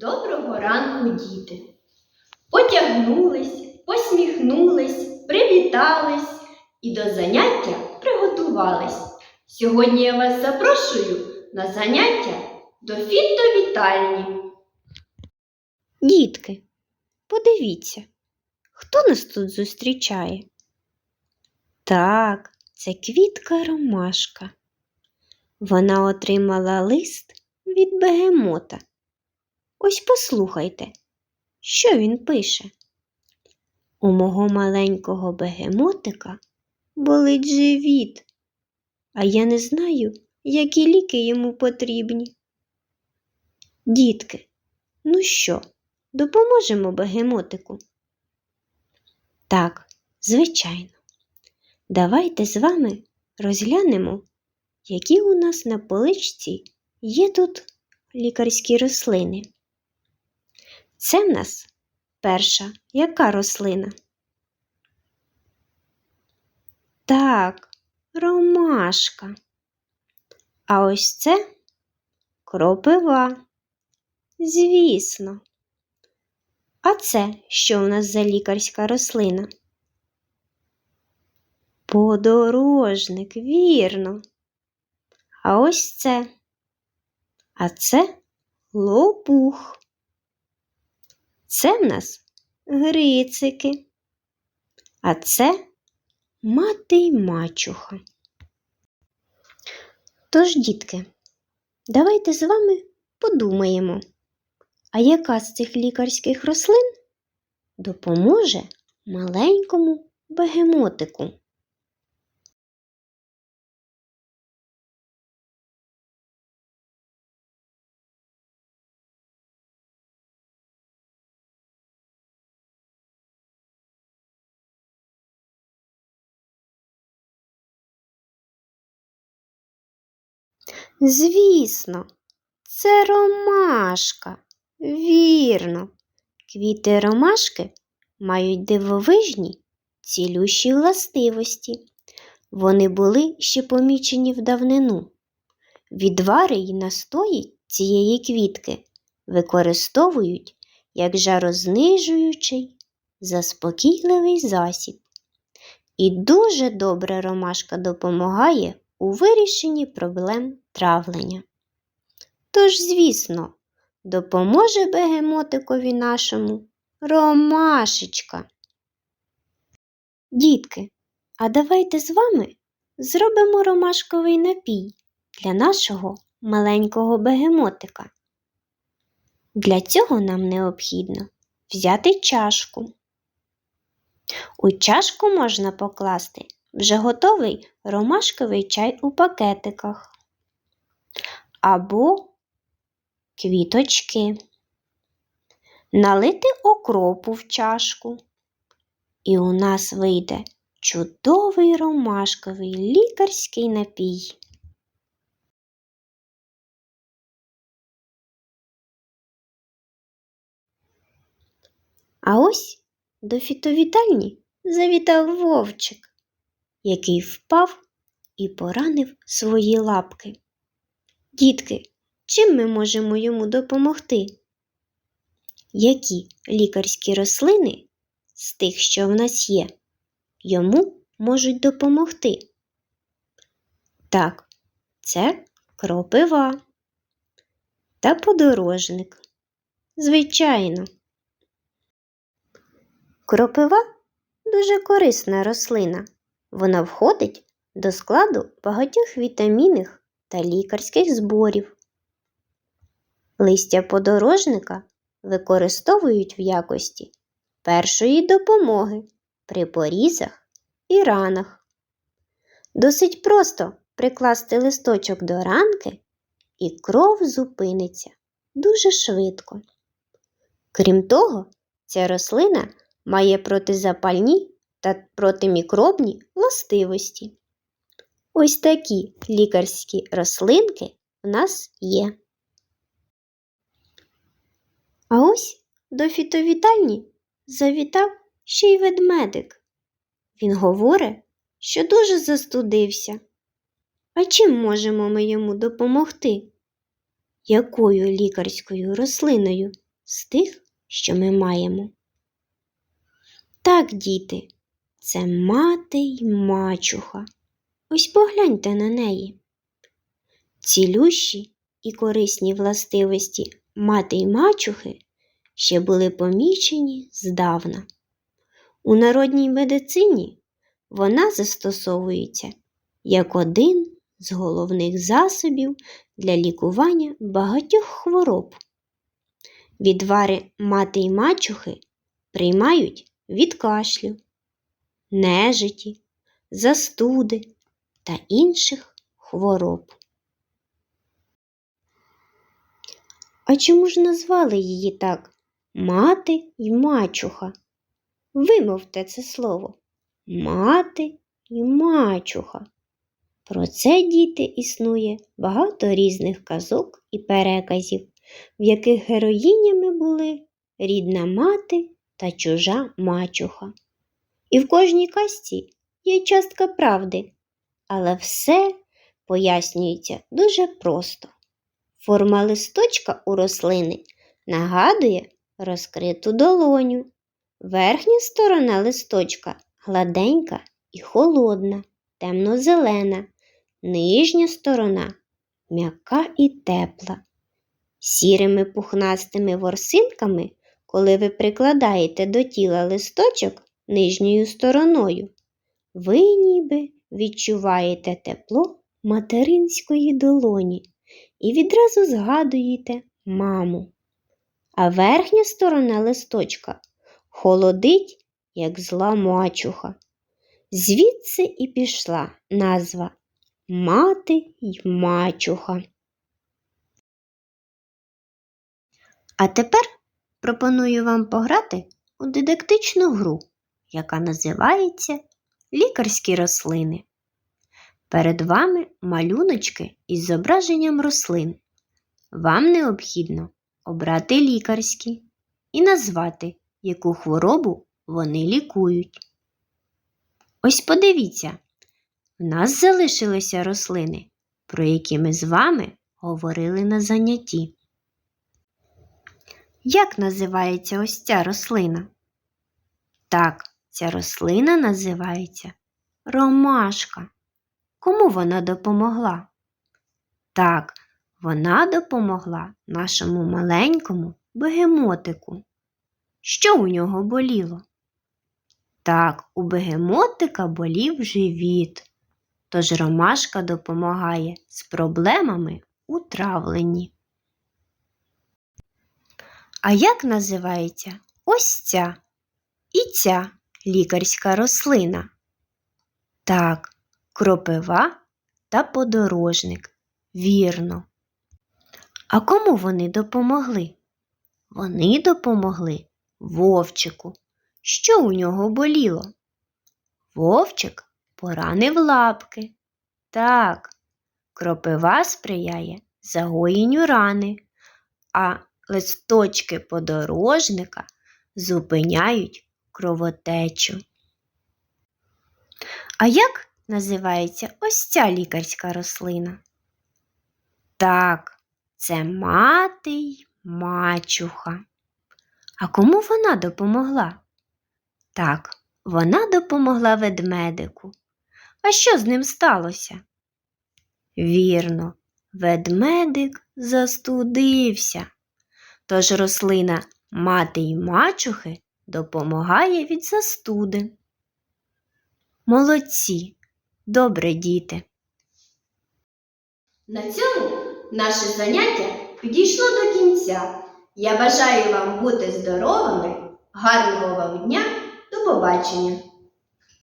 Доброго ранку, діти. Потягнулись, посміхнулись, привітались і до заняття приготувались. Сьогодні я вас запрошую на заняття до фітовітальні. Дітки, подивіться, хто нас тут зустрічає? Так, це квітка Ромашка. Вона отримала лист від бегемота. Ось послухайте, що він пише. У мого маленького бегемотика болить живіт, а я не знаю, які ліки йому потрібні. Дітки, ну що, допоможемо бегемотику? Так, звичайно. Давайте з вами розглянемо, які у нас на поличці є тут лікарські рослини. Це в нас перша яка рослина? Так, ромашка. А ось це кропива. Звісно. А це що в нас за лікарська рослина? Подорожник, вірно. А ось це. А це лопух. Це в нас грицики. А це мати й мачуха. Тож, дітки, давайте з вами подумаємо, а яка з цих лікарських рослин допоможе маленькому бегемотику? Звісно, це ромашка. Вірно. Квіти ромашки мають дивовижні цілющі властивості. Вони були ще помічені в давнину. Відвари й настої цієї квітки використовують як жарознижуючий, заспокійливий засіб. І дуже добре ромашка допомагає у вирішенні проблем травлення. Тож, звісно, допоможе бегемотикові нашому ромашечка. Дітки, а давайте з вами зробимо ромашковий напій для нашого маленького бегемотика. Для цього нам необхідно взяти чашку. У чашку можна покласти вже готовий ромашковий чай у пакетиках. Або квіточки, налити окропу в чашку, і у нас вийде чудовий ромашковий лікарський напій. А ось до фітовітальні завітав вовчик, який впав і поранив свої лапки. Дітки, чим ми можемо йому допомогти? Які лікарські рослини з тих, що в нас є, йому можуть допомогти? Так, це кропива та подорожник. Звичайно. Кропива дуже корисна рослина. Вона входить до складу багатьох вітамінних та лікарських зборів. Листя подорожника використовують в якості першої допомоги при порізах і ранах. Досить просто прикласти листочок до ранки, і кров зупиниться дуже швидко. Крім того, ця рослина має протизапальні та протимікробні властивості. Ось такі лікарські рослинки у нас є. А ось до фітовітальні завітав ще й ведмедик. Він говорить, що дуже застудився. А чим можемо ми йому допомогти? Якою лікарською рослиною з тих, що ми маємо. Так, діти, це мати й мачуха. Ось погляньте на неї. Цілющі і корисні властивості мати й мачухи ще були помічені здавна. У народній медицині вона застосовується як один з головних засобів для лікування багатьох хвороб. Відвари мати й мачухи приймають від кашлю, нежиті, застуди та інших хвороб. А чому ж назвали її так мати й мачуха? Вимовте це слово мати й мачуха. Про це діти існує багато різних казок і переказів, в яких героїнями були рідна мати та чужа мачуха. І в кожній казці є частка правди, але все пояснюється дуже просто. Форма листочка у рослини нагадує розкриту долоню. Верхня сторона листочка гладенька і холодна, темно-зелена, нижня сторона м'яка і тепла. Сірими пухнастими ворсинками, коли ви прикладаєте до тіла листочок нижньою стороною, ви ніби відчуваєте тепло материнської долоні і відразу згадуєте маму. А верхня сторона листочка холодить, як зла мачуха. Звідси і пішла назва мати й мачуха. А тепер пропоную вам пограти у дидактичну гру, яка називається Лікарські рослини. Перед вами малюночки із зображенням рослин. Вам необхідно обрати лікарські і назвати, яку хворобу вони лікують. Ось подивіться, в нас залишилися рослини, про які ми з вами говорили на занятті. Як називається ось ця рослина? Так, ця рослина називається ромашка. Кому вона допомогла? Так, вона допомогла нашому маленькому бегемотику. Що у нього боліло? Так, у бегемотика болів живіт. Тож ромашка допомагає з проблемами у травленні. А як називається ось ця і ця лікарська рослина? Так, кропива та подорожник. Вірно. А кому вони допомогли? Вони допомогли вовчику. Що у нього боліло? Вовчик поранив лапки. Так, кропива сприяє загоєнню рани, а листочки подорожника зупиняють кровотечу. А як називається ось ця лікарська рослина? Так, це мати й мачуха. А кому вона допомогла? Так, вона допомогла ведмедику. А що з ним сталося? Вірно, ведмедик застудився. Тож рослина мати й мачухи допомагає від застуди. Молодці, добре діти. На цьому наше заняття підійшло до кінця. Я бажаю вам бути здоровими, гарного вам дня, до побачення!